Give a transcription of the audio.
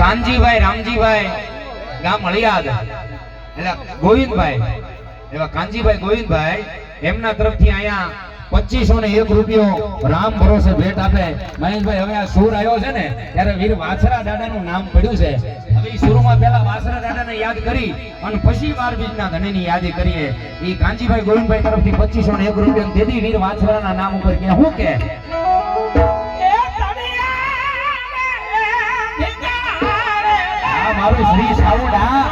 કાનજીભાઈ રામજીભાઈ, ગામ હળિયાદ એટલે ગોવિંદભાઈ, એવા કાનજીભાઈ ગોવિંદભાઈ, એમના તરફથી અહીંયા પચીસો ને એક રૂપિયો રામ ભરોસે ભેટ આપે. મહેશભાઈ, હવે આ સુર આવ્યો છે ને, ત્યારે વીર વાછરા દાદાનું નામ પડ્યું છે. હવે પેલા પહેલા દાદા દાદાને યાદ કરી અને પછી બાર બીજના ધણીની યાદી કરીએ. એ કાનજીભાઈ ગોવિંદભાઈ તરફથી પચીસો ને એક રૂપિયા દેદી વીર વાછરાના નામ ઉપર કે શું કે? મારું શ્રી સાઉડા